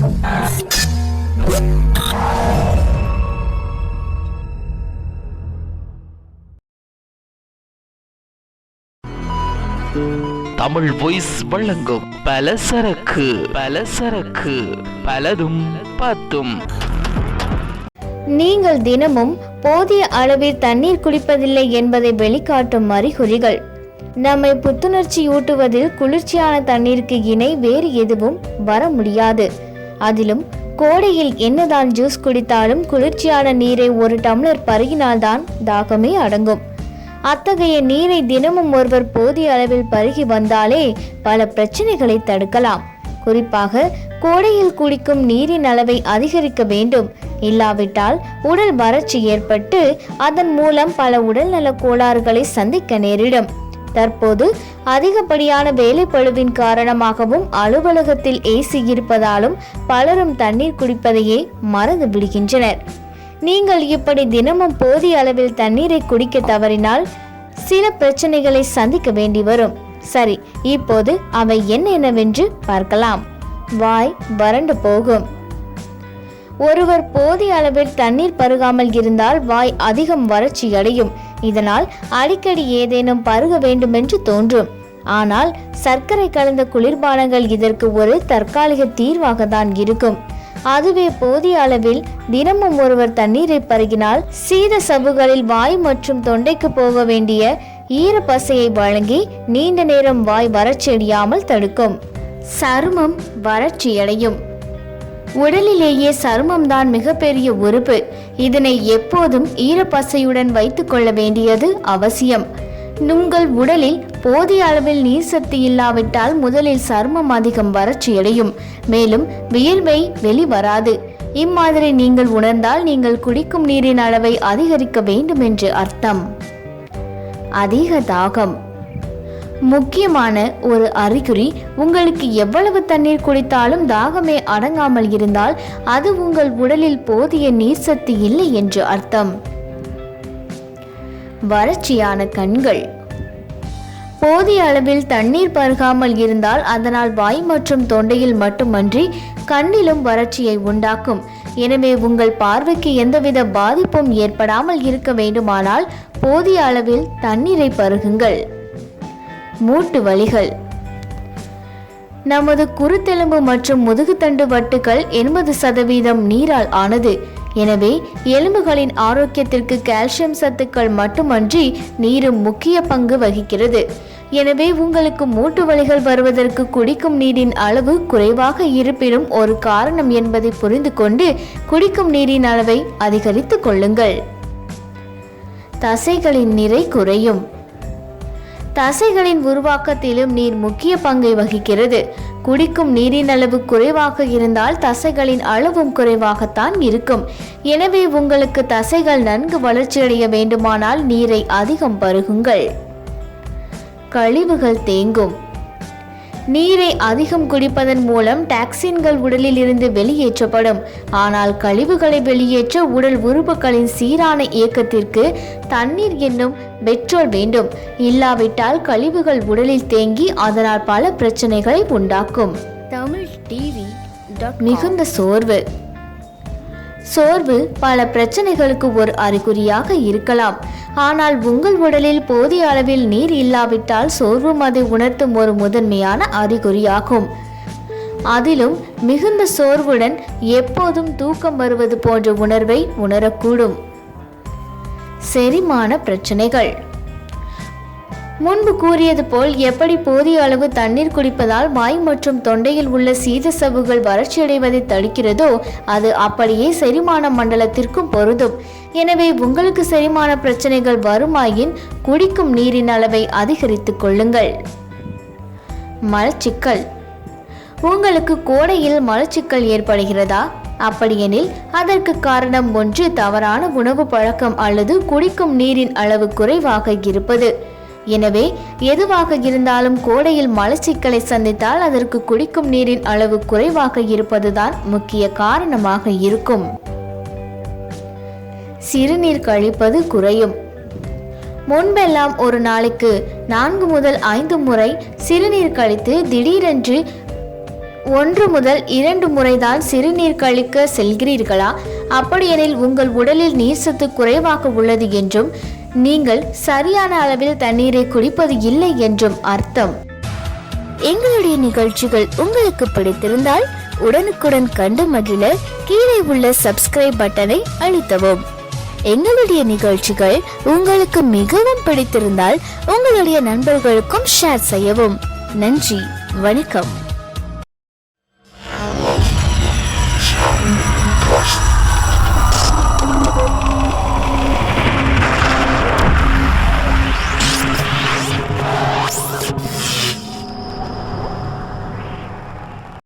Tamil voice வழங்கும் பலசரக்கு பலசரக்கு பலதும் பத்தும் நீங்கள் தினமும் போதிய அளவில் தண்ணீர் குடிப்பதில்லை என்பதை வெளிக்காட்டும் அறிகுறிகள். நம்மை புத்துணர்ச்சியூட்டுவதில் குளிர்ச்சியான தண்ணீருக்கு இணை வேறு எதுவும் வர முடியாது. அதிலும் கோடையில் என்னதான் ஜூஸ் குடித்தாலும் குளிர்ச்சியான நீரை ஒரு டம்ளர் பருகினால்தான் தாகமே அடங்கும். அத்தகைய நீரை தினமும் ஒருவர் போதிய அளவில் பருகி வந்தாலே பல பிரச்சனைகளை தடுக்கலாம். குறிப்பாக கோடையில் குடிக்கும் நீரின் அளவை அதிகரிக்க வேண்டும். இல்லாவிட்டால் உடல் வறட்சி ஏற்பட்டு அதன் மூலம் பல உடல்நல கோளாறுகளை சந்திக்க நேரிடும். தற்போது அதிகப்படியான வேலைப்பளுவின் காரணமாகவும் அலுவலகத்தில் ஏசி இருப்பதாலும் பலரும் தண்ணீர் குடிப்பதையே மறந்து விடுகின்றனர். நீங்கள் இப்படி தினமும் போதிய அளவில் தண்ணீரை குடிக்க தவறினால் சில பிரச்சனைகளை சந்திக்க வேண்டி வரும். சரி இப்போது அவை என்னென்னவென்று பார்க்கலாம். வாய் வறண்டு போகும். ஒருவர் போதிய அளவில் தண்ணீர் பருகாமல் இருந்தால் வாய் அதிகம் வறட்சி அடையும். இதனால் அடிக்கடி ஏதேனும் பருக வேண்டுமென்று தோன்றும். ஆனால் சர்க்கரை கலந்த குளிர்பானங்கள் இதற்கு ஒரு தற்காலிக தீர்வாக தான் இருக்கும். அதுவே போதிய அளவில் தினமும் ஒருவர் தண்ணீரை பருகினால் சீத சவ்வுகளில் வாய் மற்றும் தொண்டைக்கு போக வேண்டிய ஈரப்பசையை வழங்கி நீண்ட நேரம் வாய் வறட்சியடையாமல் தடுக்கும். சருமம் வறட்சியடையும். உடலிலேயே சருமம்தான் மிகப்பெரிய உறுப்பு. இதனை எப்போதும் ஈரப்பசையுடன் வைத்துக் கொள்ள வேண்டியது அவசியம். உங்கள் உடலில் போதிய அளவில் நீர் சக்தி இல்லாவிட்டால் முதலில் சருமம் அதிகம் வறட்சியடையும். மேலும் வியர்வை வெளிவராது இம்மாதிரி நீங்கள் உணர்ந்தால் நீங்கள் குடிக்கும் நீரின் அளவை அதிகரிக்க வேண்டும் என்று அர்த்தம். அதிக தாகம். முக்கியமான ஒரு அறிகுறி உங்களுக்கு எவ்வளவு தண்ணீர் குடித்தாலும் தாகமே அடங்காமல் இருந்தால் அது உங்கள் உடலில் போதிய நீர் சத்து இல்லை என்று அர்த்தம். வறட்சியான கண்கள். போதிய அளவில் தண்ணீர் பருகாமல் இருந்தால் அதனால் வாய் மற்றும் தொண்டையில் மட்டுமன்றி கண்ணிலும் வறட்சியை உண்டாக்கும். எனவே உங்கள் பார்வைக்கு எந்தவித பாதிப்பும் ஏற்படாமல் இருக்க வேண்டுமானால் போதிய அளவில் தண்ணீரை பருகுங்கள். மூட்டு வலிகள் நமது குருத்தெலும்பு மற்றும் முதுகுத்தண்டு வட்டுகள் எண்பது சதவீதம் நீரால் ஆனது. எனவே எலும்புகளின் ஆரோக்கியத்திற்கு கால்சியம் சத்துக்கள் மட்டுமன்றி நீரும் முக்கிய பங்கு வகிக்கிறது. எனவே உங்களுக்கு மூட்டு வலிகள் வருவதற்கு குடிக்கும் நீரின் அளவு குறைவாக இருப்பினும் ஒரு காரணம் என்பதை புரிந்து கொண்டு குடிக்கும் நீரின் அளவை அதிகரித்துக் கொள்ளுங்கள். தசைகளின் நிறை குறையும். தசைகளின் உருவாக்கத்திலும் நீர் முக்கிய பங்கை வகிக்கிறது. குடிக்கும் நீரின் அளவு குறைவாக இருந்தால் தசைகளின் அளவும் குறைவாகத்தான் இருக்கும். எனவே உங்களுக்கு தசைகள் நன்கு வளர்ச்சியடைய வேண்டுமானால் நீரை அதிகம் பருகுங்கள். கழிவுகள் தேங்கும். நீரை அதிகம் குடிப்பதன் மூலம் டாக்சின்கள் உடலில் இருந்து வெளியேற்றப்படும். ஆனால் கழிவுகளை வெளியேற்ற உடல் உறுப்புகளின் சீரான இயக்கத்திற்கு தண்ணீர் என்னும் பெட்ரோல் வேண்டும். இல்லாவிட்டால் கழிவுகள் உடலில் தேங்கி அதனால் பல பிரச்சனைகளை உண்டாக்கும். தமிழ் டிவி மிகுந்த சோர்வு. சோர்வு பல பிரச்சனைகளுக்கு ஒரு அறிகுறியாக இருக்கலாம். ஆனால் உங்கள் உடலில் போதிய அளவில் நீர் இல்லாவிட்டால் சோர்வும் அதை உணர்த்தும் ஒரு முதன்மையான அறிகுறியாகும். அதிலும் மிகுந்த சோர்வுடன் எப்போதும் தூக்கம் வருவது போன்ற உணர்வை உணரக்கூடும். செரிமான பிரச்சனைகள். முன்பு கூறியது போல் எப்படி போதிய அளவு தண்ணீர் குடிப்பதால் வாய் மற்றும் தொண்டையில் உள்ள சீத சவுகள் வறட்சியடைவதை தடுக்கிறதோ அது அப்படியே செரிமான மண்டலத்திற்கும் பொருந்தும். எனவே உங்களுக்கு செரிமான பிரச்சனைகள் வருமாயின் குடிக்கும் நீரின் அளவை அதிகரித்துக் கொள்ளுங்கள். மலச்சிக்கல். உங்களுக்கு கோடையில் மலச்சிக்கல் ஏற்படுகிறதா? அப்படியெனில் அதற்கு காரணம் ஒன்று தவறான உணவு பழக்கம் அல்லது குடிக்கும் நீரின் அளவு குறைவாக இருப்பது. எனவே எதுவாக இருந்தாலும் கோடையில் மலச்சிக்கலை சந்தித்தால் அதற்கு குடிக்கும் நீரின் அளவு குறைவாக இருப்பதுதான் முக்கிய காரணமாக இருக்கும். சிறுநீர் கழிப்பது குறையும். முன்பெல்லாம் ஒரு நாளைக்கு நான்கு முதல் ஐந்து முறை சிறுநீர் கழித்து திடீரென்று ஒன்று முதல் இரண்டு முறைதான் சிறுநீர் கழிக்க செல்கிறீர்களா? அப்படியெனில் உங்கள் உடலில் நீர்சத்து குறைவாக உள்ளது என்றும் நீங்கள் சரியான அளவில் தண்ணீரை குடிப்பது இல்லை என்றும் அர்த்தம். எங்களுடைய நிகழ்ச்சிகள் உங்களுக்கு பிடித்திருந்தால் உடனுக்குடன் கண்டு மகிழ கீழே உள்ள சப்ஸ்கிரைப் பட்டனை அழுத்தவும். எங்களுடைய நிகழ்ச்சிகள் உங்களுக்கு மிகவும் பிடித்திருந்தால் உங்களுடைய நண்பர்களுக்கும் ஷேர் செய்யவும். நன்றி வணக்கம்.